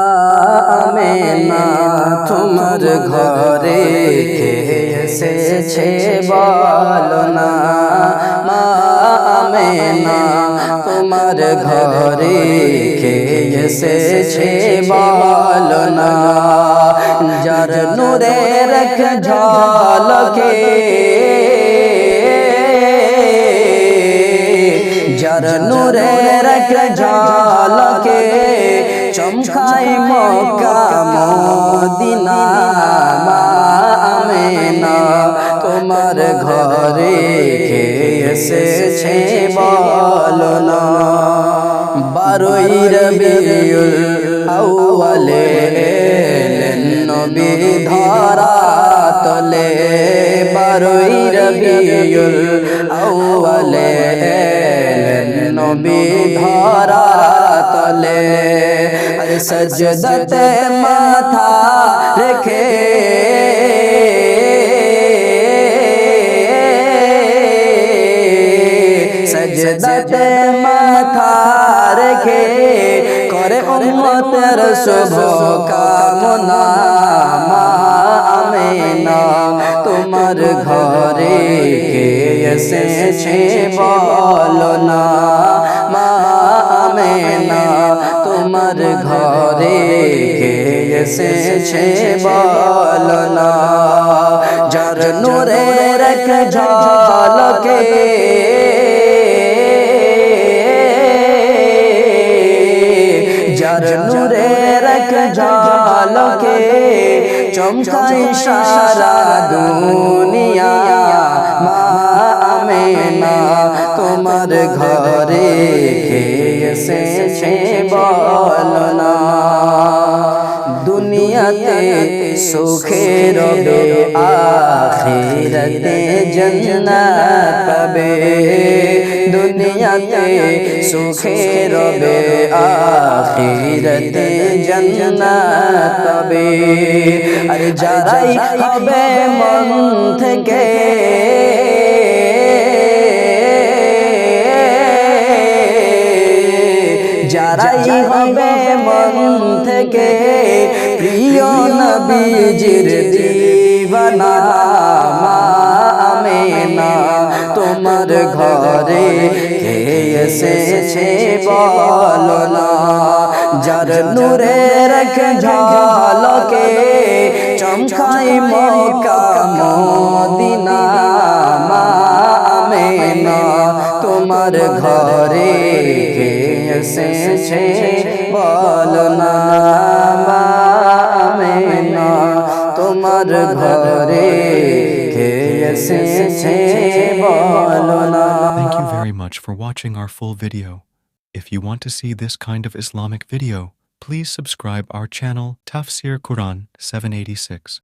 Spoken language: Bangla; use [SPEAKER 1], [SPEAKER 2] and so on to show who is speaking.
[SPEAKER 1] আমেনা তোমার ঘরে কে এসেছে বলো না মা আমেনা তোমার ঘরে কে এসেছে বলো না যার নূরে রখ ঝলকে যার নূরে রখ ঝলকে চমকাই মক্কা, মদিনা মা তোমার ঘরে এসেছে বলো না। বারোই রবিউল আউয়ালে নবী ধরা তলে। বারোই রবিউল আউয়ালে নবী ধরা তলে। সজদতে মাথা রেখে সজদতে মাথা রেখে করে উম্মতের শুভ কামনা তোমার ঘরে কে এসেছে বলো না, মা আমেনা। তোমার ঘরে কে এসেছে বলো না। যার নূরে রখ ঝলকে। যার নূরে রখ ঝলকে। চমকাই সারা দুনিয়া। এসেছে বলো না দুনিয়াতে সুখে রবে আখিরতে জন্নাত পাবে। দুনিয়াতে সুখে রবে আখিরতে জন্নাত পাবে। আরে যারাই হবে মন থেকে যারাই হবে মন থেকে প্রিয় নবীজির দিবানা মা আমেনা তোমার ঘরে কে এসেছে বলো না। যার নূরে রখ ঝলকে চমকাই মক্কা তোমার ঘরে কে এসেছে বলো না মা আমেনা তোমার ঘরে কে এসেছে বলো না
[SPEAKER 2] Thank you very much for watching our full video. If you want to see this kind of Islamic video, please subscribe our channel Tafsir Quran 786.